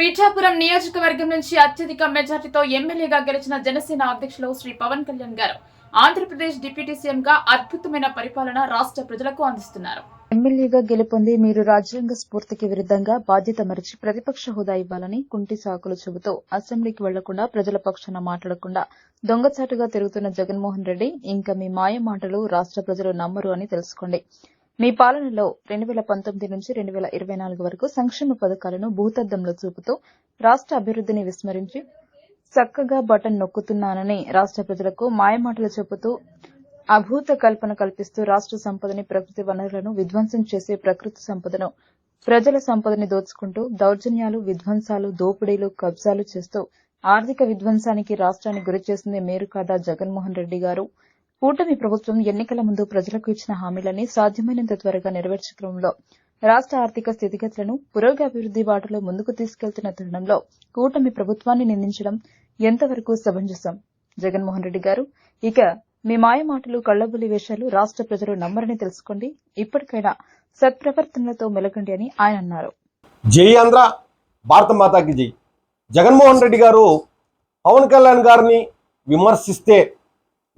పీఠాపురం నియోజకవర్గం నుంచి అత్యధిక మెజార్టీతో ఎమ్మెల్యేగా గెలిచిన జనసేన అధ్యక్షులు శ్రీ పవన్ కళ్యాణ్ గారు ఆంధ్రప్రదేశ్ డిప్యూటీ సీఎం గా అద్భుతమైన పరిపాలన రాష్ట్ర ప్రజలకు అందిస్తున్నారు. ఎమ్మెల్యేగా గెలుపొంది మీరు రాజ్యాంగ స్ఫూర్తికి విరుద్ధంగా బాధ్యత మరిచి ప్రతిపక్ష హోదా ఇవ్వాలని కుంటి సాకులు చెబుతూ అసెంబ్లీకి వెళ్ళకుండా ప్రజల పక్షాన మాట్లాడకుండా దొంగచాటుగా తిరుగుతున్న జగన్మోహన్ రెడ్డి ఇంకా మీ మాయ మాటలు రాష్ట్ర ప్రజలు నమ్మరు అని తెలుసుకోండి. మీ పాలనలో రెండు వేల పంతొమ్మిది నుంచి రెండు వేల ఇరవై నాలుగు వరకు సంక్షేమ పథకాలను భూతద్దంలో చూపుతూ రాష్ట్ర అభివృద్ధిని విస్మరించి చక్కగా బటన్ నొక్కుతున్నానని రాష్ట్ర ప్రజలకు మాయమాటలు చెబుతూ అభూత కల్పన కల్పిస్తూ రాష్ట్ర సంపదని ప్రకృతి వనరులను విధ్వంసం చేసే ప్రకృతి సంపదను ప్రజల సంపదని దోచుకుంటూ దౌర్జన్యాలు విధ్వంసాలు దోపిడీలు కబ్జాలు చేస్తూ ఆర్థిక విధ్వంసానికి రాష్ట్రాన్ని గురి చేసింది మేరు కాదా జగన్మోహన్ రెడ్డి గారు? కూటమి ప్రభుత్వం ఎన్నికల ముందు ప్రజలకు ఇచ్చిన హామీలని సాధ్యమైనంత త్వరగా నెరవేర్చే క్రమంలో రాష్ట్ర ఆర్థిక స్థితిగతులను పురోగభివృద్ది బాటలో ముందుకు తీసుకెళ్తున్న తరుణంలో కూటమి ప్రభుత్వాన్ని నిందించడం ఎంతవరకు సమంజసం? జగన్మోహన్ రెడ్డి గారు ఇక మీ మాయ మాటలు కళ్ళబులి వేషాలు రాష్ట్ర ప్రజలు నమ్మరని తెలుసుకోండి. ఇప్పటికైనా సత్ప్రవర్తనలతో మెలకండి అని ఆయన అన్నారు. జై ఆంధ్ర భారత మాతాకి జై. జగన్మోహన్ రెడ్డి గారు పవన్ కళ్యాణ్ గారిని విమర్శిస్తే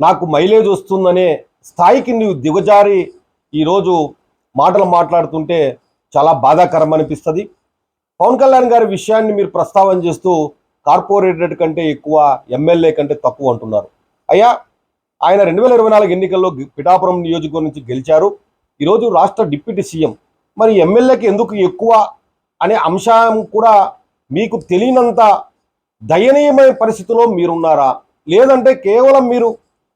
నాకు మైలేజ్ వస్తుందనే స్థాయికి నీవు దిగజారి ఈరోజు మాటలు మాట్లాడుతుంటే చాలా బాధాకరం అనిపిస్తుంది. పవన్ కళ్యాణ్ గారి విషయాన్ని మీరు ప్రస్తావన చేస్తూ కార్పొరేటెడ్ కంటే ఎక్కువ ఎమ్మెల్యే కంటే తక్కువ అంటున్నారు. అయ్యా ఆయన రెండు వేల ఇరవై నాలుగు ఎన్నికల్లో పిఠాపురం నియోజకవర్గం నుంచి గెలిచారు. ఈరోజు రాష్ట్ర డిప్యూటీ సీఎం. మరి ఎమ్మెల్యేకి ఎందుకు ఎక్కువ అనే అంశం కూడా మీకు తెలియనంత దయనీయమైన పరిస్థితిలో మీరున్నారా? లేదంటే కేవలం మీరు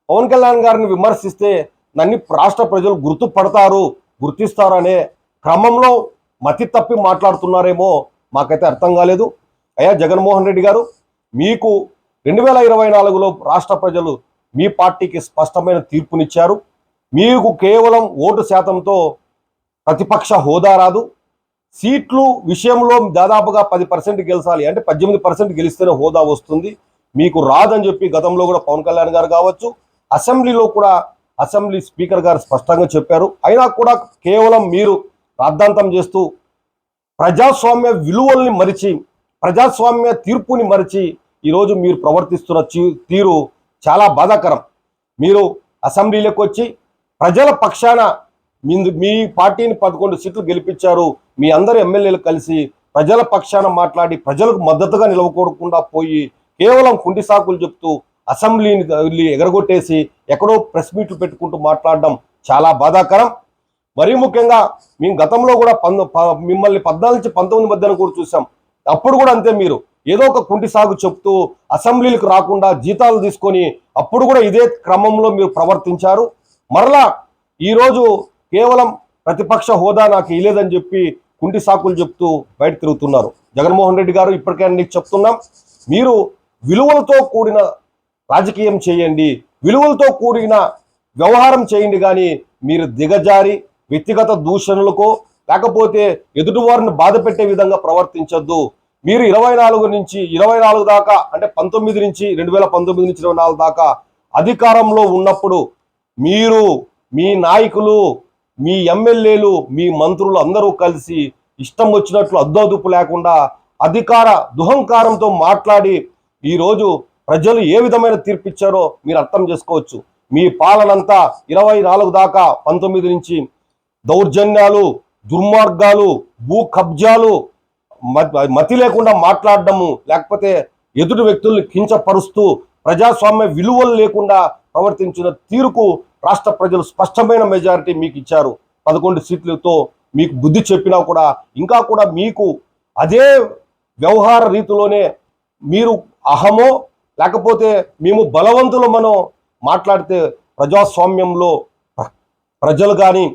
పవన్ కళ్యాణ్ గారిని విమర్శిస్తే నన్ను రాష్ట్ర ప్రజలు గుర్తుపడతారు గుర్తిస్తారు అనే క్రమంలో మతి తప్పి మాట్లాడుతున్నారేమో మాకైతే అర్థం కాలేదు. అయ్యా జగన్మోహన్ రెడ్డి గారు మీకు రెండు వేల ఇరవై నాలుగులో రాష్ట్ర ప్రజలు మీ పార్టీకి స్పష్టమైన తీర్పునిచ్చారు. మీకు కేవలం ఓటు శాతంతో ప్రతిపక్ష హోదా రాదు. సీట్లు విషయంలో దాదాపుగా పది పర్సెంట్ గెలిచాలి అంటే పద్దెనిమిది పర్సెంట్ గెలిస్తేనే హోదా వస్తుంది. మీకు రాదని చెప్పి గతంలో కూడా పవన్ కళ్యాణ్ గారు కావచ్చు అసెంబ్లీలో కూడా అసెంబ్లీ స్పీకర్ గారు స్పష్టంగా చెప్పారు. అయినా కూడా కేవలం మీరు రాద్ధాంతం చేస్తూ ప్రజాస్వామ్య విలువల్ని మరిచి ప్రజాస్వామ్య తీర్పుని మరిచి ఈరోజు మీరు ప్రవర్తిస్తున్న తీరు చాలా బాధాకరం. మీరు అసెంబ్లీలోకి వచ్చి ప్రజల పక్షాన మీ- మీ పార్టీని పదకొండు సీట్లు గెలిపించారు. మీ అందరు ఎమ్మెల్యేలు కలిసి ప్రజల పక్షాన మాట్లాడి ప్రజలకు మద్దతుగా నిలవకూడకుండా పోయి కేవలం కుంటి సాకులు చెప్తూ అసెంబ్లీని ఎగరగొట్టేసి ఎక్కడో ప్రెస్ మీట్లు పెట్టుకుంటూ మాట్లాడడం చాలా బాధాకరం. మరీ ముఖ్యంగా మేము గతంలో కూడా పంద ప- మిమ్మల్ని పద్నాలుగు నుంచి పంతొమ్మిది మధ్యన కూడా చూసాం. అప్పుడు కూడా అంతే మీరు. ఏదో ఒక కుంటి సాగు చెప్తూ అసెంబ్లీలకు రాకుండా జీతాలు తీసుకొని అప్పుడు కూడా ఇదే క్రమంలో మీరు ప్రవర్తించారు. మరలా ఈరోజు కేవలం ప్రతిపక్ష హోదా నాకు ఇలేదని చెప్పి కుంటి సాకులు చెప్తూ బయట తిరుగుతున్నారు. జగన్మోహన్ రెడ్డి గారు ఇప్పటికైనా నీకు చెప్తున్నాం. మీరు విలువలతో కూడిన రాజకీయం చేయండి విలువలతో కూడిన వ్యవహారం చేయండి కానీ మీరు దిగజారి వ్యక్తిగత దూషణలకో లేకపోతే ఎదుటివారిని బాధ పెట్టే విధంగా ప్రవర్తించద్దు. మీరు ఇరవై నాలుగు నుంచి ఇరవై నాలుగు దాకా అంటే పంతొమ్మిది నుంచి రెండు వేల పంతొమ్మిది నుంచి ఇరవై నాలుగు దాకా అధికారంలో ఉన్నప్పుడు మీరు మీ నాయకులు మీ ఎమ్మెల్యేలు మీ మంత్రులు అందరూ కలిసి ఇష్టం వచ్చినట్లు అద్దోదుపు లేకుండా అధికార దుహంకారంతో మాట్లాడి ఈరోజు ప్రజలు ఏ విధమైన తీర్పు ఇచ్చారో మీరు అర్థం చేసుకోవచ్చు. మీ పాలనంతా ఇరవై నాలుగు దాకా పంతొమ్మిది నుంచి దౌర్జన్యాలు దుర్మార్గాలు భూ కబ్జాలు మ- మతి లేకుండా మాట్లాడడము లేకపోతే ఎదుటి వ్యక్తుల్ని కించపరుస్తూ ప్రజాస్వామ్య విలువలు లేకుండా ప్రవర్తించిన తీరుకు రాష్ట్ర ప్రజలు స్పష్టమైన మెజారిటీ మీకు ఇచ్చారు. పదకొండు సీట్లతో మీకు బుద్ధి చెప్పినా కూడా ఇంకా కూడా మీకు అదే వ్యవహార రీతిలోనే మీరు అహమో లేకపోతే మేము బలవంతులమనో మాట్లాడితే ప్రజాస్వామ్యంలో ప్రజలు కానీ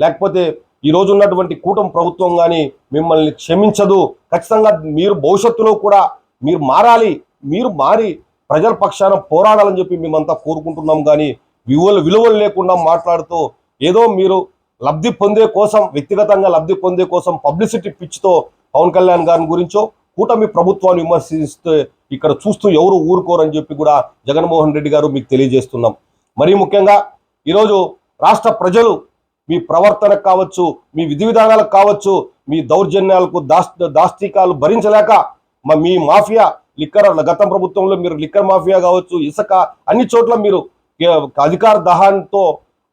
లేకపోతే ఈ రోజు ఉన్నటువంటి కూటమి ప్రభుత్వం కానీ మిమ్మల్ని క్షమించదు. ఖచ్చితంగా మీరు భవిష్యత్తులో కూడా మీరు మారాలి మీరు మారి ప్రజల పక్షాన పోరాడాలని చెప్పి మేమంతా కోరుకుంటున్నాం. కానీ విలువలు విలువలు లేకుండా మాట్లాడుతూ ఏదో మీరు లబ్ధి పొందే కోసం వ్యక్తిగతంగా లబ్ధి పొందే కోసం పబ్లిసిటీ పిచ్చితో పవన్ కళ్యాణ్ గారి గురించో కూటమి ప్రభుత్వాన్ని విమర్శిస్తే ఇక్కడ చూస్తూ ఎవరు ఊరుకోరని చెప్పి కూడా జగన్మోహన్ రెడ్డి గారు మీకు తెలియజేస్తున్నాం. మరీ ముఖ్యంగా ఈరోజు రాష్ట్ర ప్రజలు మీ ప్రవర్తనకు కావచ్చు మీ విధి విధానాలకు కావచ్చు మీ దౌర్జన్యాలకు దాస్ దాష్టికాలు భరించలేక మీ మాఫియా లిక్కర్ గత ప్రభుత్వంలో మీరు లిక్కర్ మాఫియా కావచ్చు ఇసుక అన్ని చోట్ల మీరు అధికార దహాంతో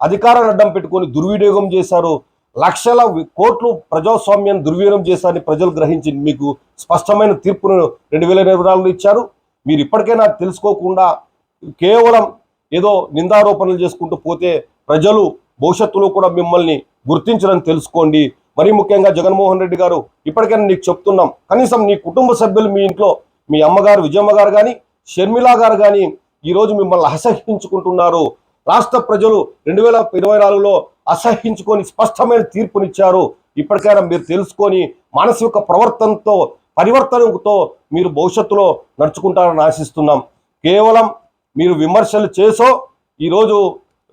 అధికారాన్ని అడ్డం పెట్టుకొని దుర్వినియోగం చేశారు. లక్షల కోట్లు ప్రజాస్వామ్యాన్ని దుర్వినియోగం చేశారని ప్రజలు గ్రహించి మీకు స్పష్టమైన తీర్పును రెండు వేల ఇరవై నాలుగులో ఇచ్చారు. మీరు ఇప్పటికైనా తెలుసుకోకుండా కేవలం ఏదో నిందారోపణలు చేసుకుంటూ పోతే ప్రజలు భవిష్యత్తులో కూడా మిమ్మల్ని గుర్తించడం తెలుసుకోండి. మరీ ముఖ్యంగా జగన్మోహన్ రెడ్డి గారు ఇప్పటికైనా నీకు చెప్తున్నాం కనీసం నీ కుటుంబ సభ్యులు మీ ఇంట్లో మీ అమ్మగారు విజయమ్మ గారు కానీ షర్మిలా గారు కానీ ఈరోజు మిమ్మల్ని అసహించుకుంటున్నారు రాష్ట్ర ప్రజలు రెండు వేల ఇరవై నాలుగులో అసహించుకొని స్పష్టమైన తీర్పునిచ్చారు. ఇప్పటికైనా మీరు తెలుసుకొని మానసిక ప్రవర్తనతో పరివర్తనతో మీరు భవిష్యత్తులో నడుచుకుంటారని ఆశిస్తున్నాం. కేవలం మీరు విమర్శలు చేసో ఈరోజు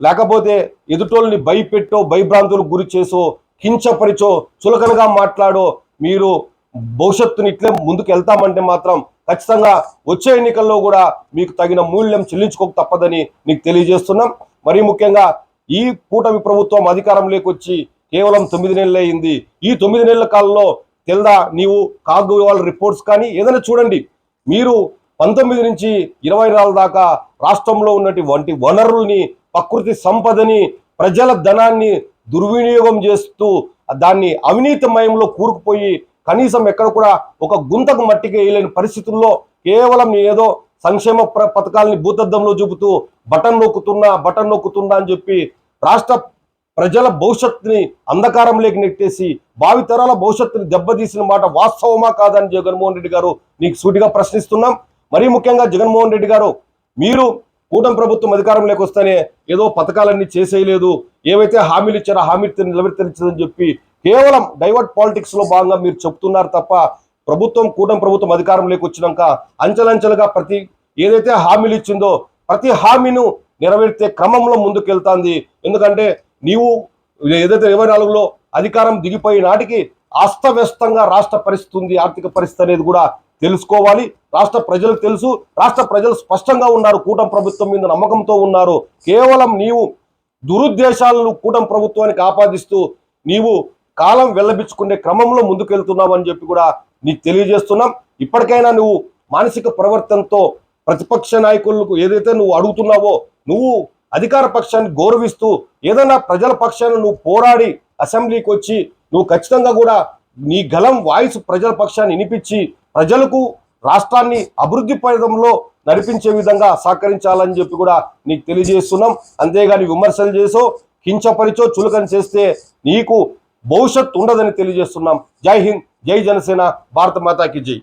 లేకపోతే ఎదుటోళ్ళని భయపెట్టో భయభ్రాంతులకు గురి చేసో కించపరిచో చులకనగా మాట్లాడో మీరు భవిష్యత్తుని ఇట్లే ముందుకు వెళ్తామంటే మాత్రం ఖచ్చితంగా వచ్చే ఎన్నికల్లో కూడా మీకు తగిన మూల్యం చెల్లించుకోక తప్పదని మీకు తెలియజేస్తున్నాం. మరీ ముఖ్యంగా ఈ కూటమి ప్రభుత్వం అధికారంలోకి వచ్చి కేవలం తొమ్మిది నెలలు అయింది. ఈ తొమ్మిది నెలల కాలంలో తెల్దా నీవు కాగు వాళ్ళ రిపోర్ట్స్ కానీ ఏదైనా చూడండి. మీరు పంతొమ్మిది నుంచి ఇరవై నాలుగు దాకా రాష్ట్రంలో ఉన్నటువంటి వనరుల్ని ప్రకృతి సంపదని ప్రజల ధనాన్ని దుర్వినియోగం చేస్తూ దాన్ని అవినీతిమయంలో కూరుకుపోయి కనీసం ఎక్కడ కూడా ఒక గుంతకు మట్టికి వేయలేని పరిస్థితుల్లో కేవలం ఏదో సంక్షేమ ప్ర పథకాలని భూతద్దంలో చూపుతూ బటన్ నొక్కుతున్నా బటన్ నొక్కుతున్నా అని చెప్పి రాష్ట్ర ప్రజల భవిష్యత్తుని అంధకారంలోకి నెట్టేసి భావితరాల భవిష్యత్తుని దెబ్బతీసిన మాట వాస్తవమా కాదని జగన్మోహన్ రెడ్డి గారు నీకు సూటిగా ప్రశ్నిస్తున్నాం. మరీ ముఖ్యంగా జగన్మోహన్ రెడ్డి గారు మీరు కూటమి ప్రభుత్వం అధికారంలోకి వస్తేనే ఏదో పథకాలన్నీ చేసేయలేదు ఏవైతే హామీలు ఇచ్చారో హామీ నిలబెత్తనిచ్చదని చెప్పి కేవలం డైవర్ట్ పాలిటిక్స్లో భాగంగా మీరు చెప్తున్నారు తప్ప ప్రభుత్వం కూటమి ప్రభుత్వం అధికారంలోకి వచ్చినాక అంచెలంచెలుగా ప్రతి ఏదైతే హామీలు ఇచ్చిందో ప్రతి హామీను నెరవేర్చే క్రమంలో ముందుకెళ్తాంది. ఎందుకంటే నీవు ఏదైతే ఇరవై నాలుగులో అధికారం దిగిపోయే నాటికి అస్తవ్యస్తంగా రాష్ట్ర పరిస్థితి ఉంది ఆర్థిక పరిస్థితి అనేది కూడా తెలుసుకోవాలి. రాష్ట్ర ప్రజలకు తెలుసు. రాష్ట్ర ప్రజలు స్పష్టంగా ఉన్నారు. కూటమి ప్రభుత్వం మీద నమ్మకంతో ఉన్నారు. కేవలం నీవు దురుద్దేశాలను కూటమి ప్రభుత్వానికి ఆపాదిస్తూ నీవు కాలం వెళ్ళబిచ్చుకునే క్రమంలో ముందుకెళ్తున్నావు అని చెప్పి కూడా నీకు తెలియజేస్తున్నాం. ఇప్పటికైనా నువ్వు మానసిక ప్రవర్తనతో ప్రతిపక్ష నాయకులకు ఏదైతే నువ్వు అడుగుతున్నావో నువ్వు అధికార పక్షాన్ని గౌరవిస్తూ ఏదైనా ప్రజల పక్షాన్ని నువ్వు పోరాడి అసెంబ్లీకి వచ్చి నువ్వు ఖచ్చితంగా కూడా నీ గలం వాయిస్ ప్రజల పక్షాన్ని వినిపించి ప్రజలకు రాష్ట్రాన్ని అభివృద్ధి పథంలో నడిపించే విధంగా సహకరించాలని చెప్పి కూడా నీకు తెలియజేస్తున్నాం. అంతేగాని విమర్శలు చేసో కించపరిచో చులకన చేస్తే నీకు భవిష్యత్తు ఉండదని తెలియజేస్తున్నాం. జై హింద్. జై జనసేన భారత మాతాకి జై